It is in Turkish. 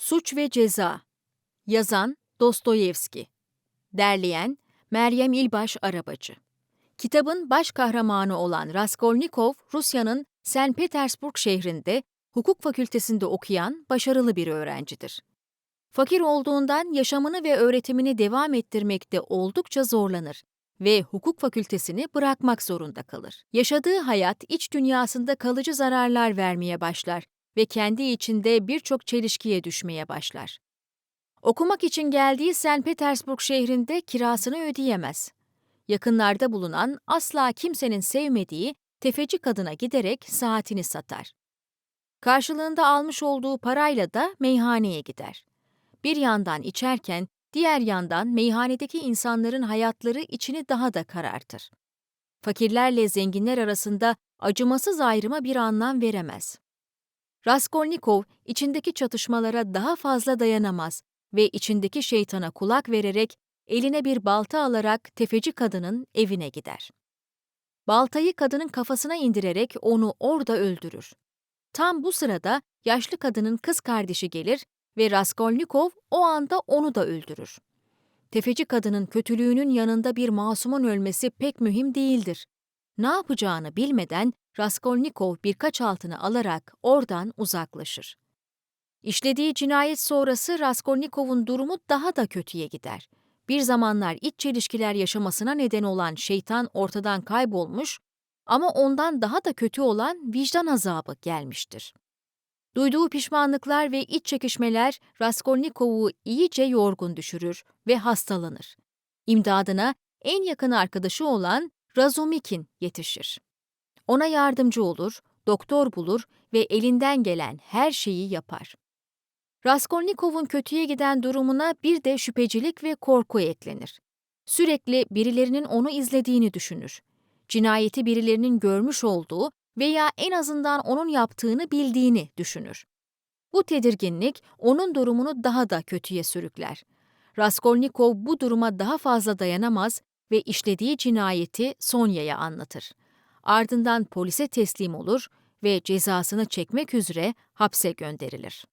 Suç ve Ceza Yazan Dostoyevski Derleyen Meryem İlbaş Arabacı Kitabın baş kahramanı olan Raskolnikov, Rusya'nın St. Petersburg şehrinde hukuk fakültesinde okuyan başarılı bir öğrencidir. Fakir olduğundan yaşamını ve öğretimini devam ettirmekte oldukça zorlanır ve hukuk fakültesini bırakmak zorunda kalır. Yaşadığı hayat iç dünyasında kalıcı zararlar vermeye başlar ve kendi içinde birçok çelişkiye düşmeye başlar. Okumak için geldiği St. Petersburg şehrinde kirasını ödeyemez. Yakınlarda bulunan asla kimsenin sevmediği tefeci kadına giderek saatini satar. Karşılığında almış olduğu parayla da meyhaneye gider. Bir yandan içerken diğer yandan meyhanedeki insanların hayatları içini daha da karartır. Fakirlerle zenginler arasında acımasız ayrıma bir anlam veremez. Raskolnikov içindeki çatışmalara daha fazla dayanamaz ve içindeki şeytana kulak vererek eline bir balta alarak tefeci kadının evine gider. Baltayı kadının kafasına indirerek onu orada öldürür. Tam bu sırada yaşlı kadının kız kardeşi gelir ve Raskolnikov o anda onu da öldürür. Tefeci kadının kötülüğünün yanında bir masumun ölmesi pek mühim değildir. Ne yapacağını bilmeden Raskolnikov birkaç altını alarak oradan uzaklaşır. İşlediği cinayet sonrası Raskolnikov'un durumu daha da kötüye gider. Bir zamanlar iç çelişkiler yaşamasına neden olan şeytan ortadan kaybolmuş ama ondan daha da kötü olan vicdan azabı gelmiştir. Duyduğu pişmanlıklar ve iç çekişmeler Raskolnikov'u iyice yorgun düşürür ve hastalanır. İmdadına en yakın arkadaşı olan Razumikin yetişir. Ona yardımcı olur, doktor bulur ve elinden gelen her şeyi yapar. Raskolnikov'un kötüye giden durumuna bir de şüphecilik ve korku eklenir. Sürekli birilerinin onu izlediğini düşünür. Cinayeti birilerinin görmüş olduğu veya en azından onun yaptığını bildiğini düşünür. Bu tedirginlik onun durumunu daha da kötüye sürükler. Raskolnikov bu duruma daha fazla dayanamaz ve işlediği cinayeti Sonya'ya anlatır. Ardından polise teslim olur ve cezasını çekmek üzere hapse gönderilir.